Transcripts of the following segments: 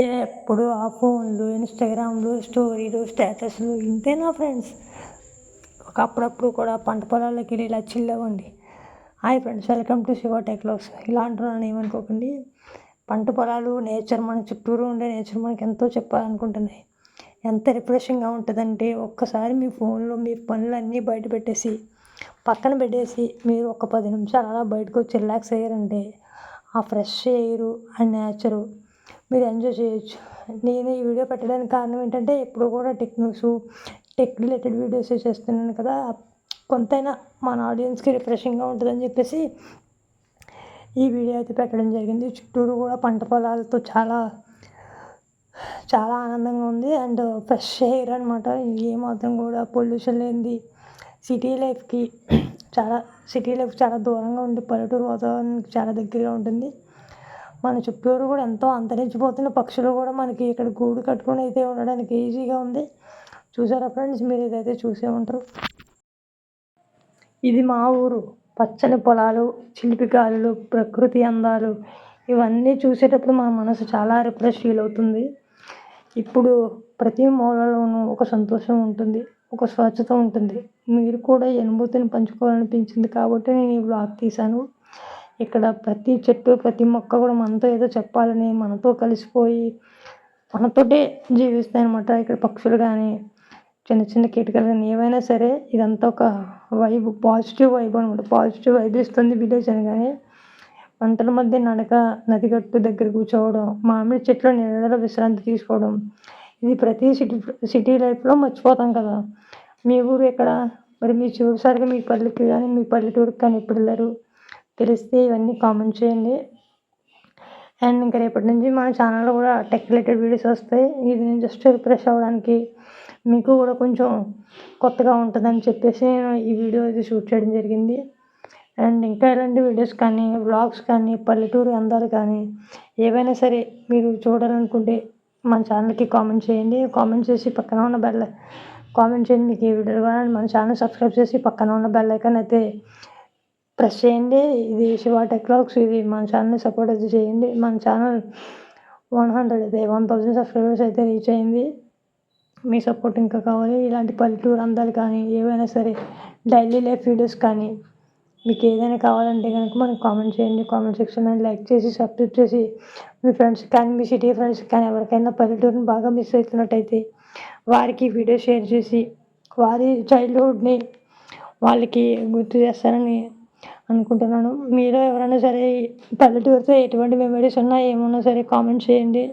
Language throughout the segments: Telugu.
ఎప్పుడు ఆ ఫోన్లు ఇన్స్టాగ్రామ్లు స్టోరీలు స్టేటస్లు ఇంతేనా ఫ్రెండ్స్. ఒక అప్పుడప్పుడు కూడా పంట పొలాల్లోకి వెళ్ళి ఇలా చిల్లవండి. Hi friends welcome to Shiva టెక్లాక్స్ ఇలా అంటున్నాను ఏమనుకోకండి. పంట పొలాలు నేచర్ మన చుట్టూరు ఉండే నేచర్ మనకి ఎంతో చెప్పాలనుకుంటున్నాయి. ఎంత రిఫ్రెషింగ్గా ఉంటుందంటే ఒక్కసారి మీ ఫోన్లో మీ పనులన్నీ బయట పెట్టేసి పక్కన పెట్టేసి మీరు ఒక పది నిమిషాలు అలా బయటకు వచ్చి రిలాక్స్ అయ్యారంటే ఆ ఫ్రెష్ ఎయిర్ ఆ నేచరు మీరు ఎంజాయ్ చేయొచ్చు. నేను ఈ వీడియో పెట్టడానికి కారణం ఏంటంటే ఎప్పుడు కూడా టెక్నిక్స్ టెక్ రిలేటెడ్ వీడియోస్ చేస్తున్నాను కదా. కొంతైనా మన ఆడియన్స్కి రిఫ్రెషింగ్గా ఉంటుందని చెప్పేసి ఈ వీడియో అయితే పెట్టడం జరిగింది. చుట్టూరు కూడా పంట పొలాలతో చాలా చాలా ఆనందంగా ఉంది. అండ్ ఫ్రెష్ ఎయిర్ అనమాట ఏమాత్రం కూడా పొల్యూషన్ లేనిది. సిటీ లైఫ్కి చాలా సిటీ లైఫ్ చాలా దూరంగా ఉండి పల్లెటూరు వాతావరణానికి చాలా దగ్గరగా ఉంటుంది. మన చుట్టూరు కూడా ఎంతో అంతరించిపోతున్న పక్షులు కూడా మనకి ఇక్కడ గూడు కట్టుకొని అయితే ఉండడానికి ఈజీగా ఉంది. చూసారా ఫ్రెండ్స్? మీరు ఇదైతే చూసే ఉంటారు. ఇది మా ఊరు. పచ్చని పొలాలు చిలిపి గాలులు ప్రకృతి అందాలు ఇవన్నీ చూసేటప్పుడు మన మనసు చాలా రిఫ్రెష్ ఫీల్ అవుతుంది. ఇప్పుడు ప్రతి మూలలోనూ ఒక సంతోషం ఉంటుంది ఒక స్వచ్ఛత ఉంటుంది. మీరు కూడా ఈ అనుభూతిని పంచుకోవాలనిపించింది కాబట్టి నేను ఈ బ్లాగ్ తీశాను. ఇక్కడ ప్రతి చెట్టు ప్రతి మొక్క కూడా మనతో ఏదో చెప్పాలని మనతో కలిసిపోయి మనతోటే జీవిస్తాయి అనమాట ఇక్కడ పక్షులు కానీ చిన్న చిన్న కీటకాలు కానీ ఏవైనా సరే ఇదంతా ఒక వైబ్ పాజిటివ్ వైబ్ అనమాట పాజిటివ్ వైబ్ ఇస్తుంది విలేజ్ అనగానే పంటల మధ్య నడక నదిగట్టు దగ్గర కూర్చోవడం మామిడి చెట్ల నీడలో విశ్రాంతి తీసుకోవడం ఇది ప్రతి సిటీ సిటీ లైఫ్లో మర్చిపోతాం కదా. మీ ఊరు ఎక్కడ? మరి మీ చివరిసారిగా మీ పల్లెకి కానీ మీ పల్లెటూరుకి కానీ ఎప్పుడు వెళ్ళారు? తెలిస్తే ఇవన్నీ కామెంట్ చేయండి. అండ్ ఇంకా రేపటి నుంచి మన ఛానల్లో కూడా టెక్ రిలేటెడ్ వీడియోస్ వస్తాయి. ఇది నేను జస్ట్ రిఫ్రెష్ అవ్వడానికి మీకు కూడా కొంచెం కొత్తగా ఉంటుందని చెప్పేసి నేను ఈ వీడియో అయితే షూట్ చేయడం జరిగింది. అండ్ ఇంకా ఇలాంటి వీడియోస్ కానీ వ్లాగ్స్ కానీ పల్లెటూరు అందాలు కానీ ఏవైనా సరే మీరు చూడాలనుకుంటే మన ఛానల్కి కామెంట్ చేయండి. కామెంట్ చేసి పక్కన ఉన్న బెల్ కామెంట్ చేయండి. మీకు ఈ వీడియో కానీ మన ఛానల్ సబ్స్క్రైబ్ చేసి పక్కన ఉన్న బెల్ ఐకాన్ అయితే ప్రెస్ చేయండి. ఇది శివ టెక్లాక్స్ ఇది మన ఛానల్ని సపోర్ట్ అయితే చేయండి. మన ఛానల్ వన్ హండ్రెడ్ అయితే వన్ థౌజండ్ సబ్స్క్రైబర్స్ అయితే రీచ్ అయింది. మీ సపోర్ట్ ఇంకా కావాలి. ఇలాంటి పల్లెటూరు అందాలు కానీ ఏవైనా సరే డైలీ లైఫ్ వీడియోస్ కానీ మీకు ఏదైనా కావాలంటే కనుక మనకు కామెంట్ చేయండి. కామెంట్ సెక్షన్లో లైక్ చేసి సబ్స్క్రైబ్ చేసి మీ ఫ్రెండ్స్ కానీ మీ సిటీ ఫ్రెండ్స్ కానీ ఎవరికైనా పల్లెటూరుని బాగా మిస్ అవుతున్నట్టయితే వారికి వీడియో షేర్ చేసి వారి చైల్డ్హుడ్ని వాళ్ళకి గుర్తు చేస్తారని అనుకుంటున్నాను. మీరు ఎవరైనా సరే పల్లెటూరుతో ఎటువంటి మెమరీస్ ఉన్నా ఏమున్నా సరే కామెంట్ చేయండి.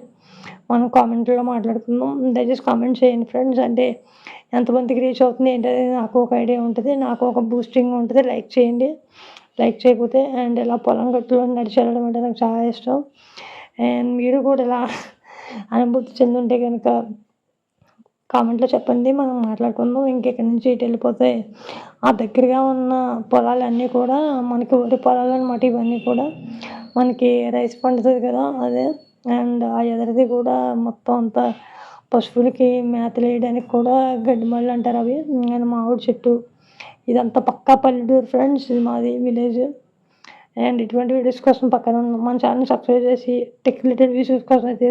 మనం కామెంట్లో మాట్లాడుకుందాం. దయచేసి కామెంట్ చేయండి ఫ్రెండ్స్ అంటే ఎంతమందికి రీచ్ అవుతుంది ఏంటనేది నాకు ఒక ఐడియా ఉంటుంది. నాకు ఒక బూస్టింగ్ ఉంటుంది. లైక్ చేయండి. లైక్ చేయకపోతే అండ్ ఇలా పొలం గట్టులో నడిచి వెళ్ళడం అంటే నాకు చాలా ఇష్టం. అండ్ మీరు కూడా ఇలా అనుభూతి చెందుంటే కనుక కామెంట్లో చెప్పండి మనం మాట్లాడుకుందాం ఇంకెక్కడి నుంచి ఇటు వెళ్ళిపోతే ఆ దగ్గరగా ఉన్న పొలాలన్నీ కూడా మనకి వరి పొలాలు అనమాట ఇవన్నీ కూడా మనకి రైస్ పండుతుంది కదా అదే. అండ్ ఆ ఎదరిది కూడా మొత్తం అంతా పశువులకి మేతలు వేయడానికి కూడా గడ్డి అంటారు అవి. అండ్ మామిడి చెట్టు ఇదంతా పక్కా పల్లెటూరు ఫ్రెండ్స్ ఇది మాది విలేజ్. అండ్ ఇటువంటి వీడియోస్ కోసం పక్కన మన ఛానల్ సబ్స్క్రైబ్ చేసి టెక్ రిలేటెడ్ వీడియోస్ కోసం అయితే